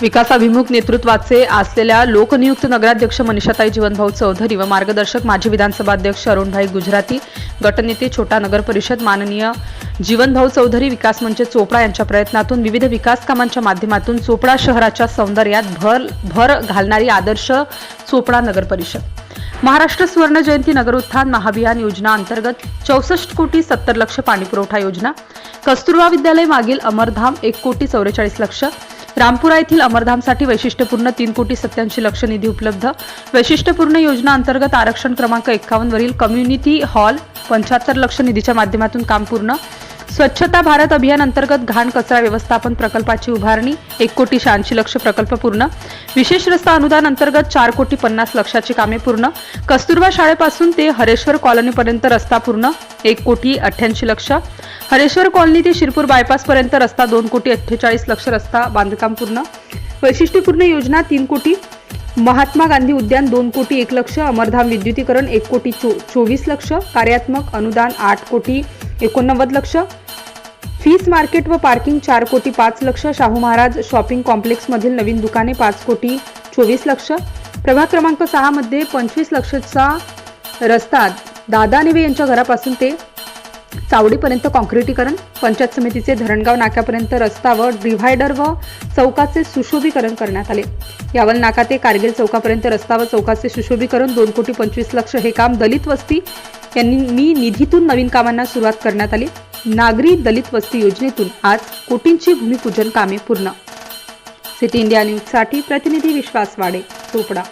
विकासाभिमुख नेतृत्वाचे असलेल्या लोकनियुक्त नगराध्यक्ष मनीषाताई जीवनभाऊ चौधरी व मार्गदर्शक माजी विधानसभा अध्यक्ष अरुणभाई गुजराती गटनेते छोटा नगर परिषद माननीय जीवनभाऊ चौधरी विकास मंच चोपडा यांच्या प्रयत्नातून विविध विकास कामांच्या माध्यमातून चोपडा शहराच्या सौंदर्यात भर भर घालणारी आदर्श चोपडा नगर परिषद. महाराष्ट्र स्वर्ण जयंती नगर उत्थान महाभियान योजना अंतर्गत चौसष्ट कोटी सत्तर लक्ष पाणीपुरवठा योजना कस्तुरबा विद्यालय मागील अमरधाम एक कोटी चौवेचाळीस लक्ष रामपुरा येथील अमरधामसाठी वैशिष्ट्यपूर्ण तीन कोटी सत्याऐंशी लक्ष निधी उपलब्ध. वैशिष्ट्यपूर्ण योजना अंतर्गत आरक्षण क्रमांक एक्कावन्न वरील कम्युनिटी हॉल पंच्याहत्तर लक्ष निधीच्या माध्यमातून काम पूर्ण. स्वच्छता भारत अभियान अंतर्गत घाण कचरा व्यवस्थापन प्रकल्पाची उभारणी एक कोटी शहाऐंशी लक्ष प्रकल्प पूर्ण. विशेष रस्ता अनुदान अंतर्गत चार कोटी पन्नास लक्षाची कामे पूर्ण. कस्तुरबा शाळेपासून ते हरेश्वर कॉलनीपर्यंत रस्ता पूर्ण एक कोटी अठ्ठ्याऐंशी लक्ष. हरेश्वर कॉलनी ते शिरपूर बायपासपर्यंत रस्ता दोन कोटी अठ्ठेचाळीस लक्ष रस्ता बांधकाम पूर्ण. वैशिष्ट्यपूर्ण योजना तीन कोटी. महात्मा गांधी उद्यान दोन कोटी एक लक्ष अमरधाम विद्युतीकरण एक कोटी चो चोवीस लक्ष कार्यात्मक अनुदान आठ कोटी एकोणनव्वद लक्ष. फीस मार्केट व पार्किंग चार कोटी पाच लक्ष शाहू महाराज शॉपिंग कॉम्प्लेक्समधील नवीन दुकाने पाच कोटी चोवीस लक्ष. प्रभाग क्रमांक सहामध्ये पंचवीस लक्षचा रस्ता दादा नेवे यांच्या घरापासून ते चावडीपर्यंत कॉन्क्रिटीकरण पंचायत समितीचे धरणगाव नाक्यापर्यंत रस्ता व डिव्हायडर व चौकाचे सुशोभीकरण करण्यात आले. यावल नाका ते कारगिल चौकापर्यंत रस्ता व चौकाचे सुशोभीकरण दोन कोटी पंचवीस लक्ष हे काम दलित वस्ती यांनी मी निधीतून नवीन कामांना सुरुवात करण्यात आली. नागरी दलित वस्ती योजनेतून आज कोटींची भूमिपूजन कामे पूर्ण. सिटी इंडिया न्यूजसाठी प्रतिनिधी विश्वास वाडे चोपडा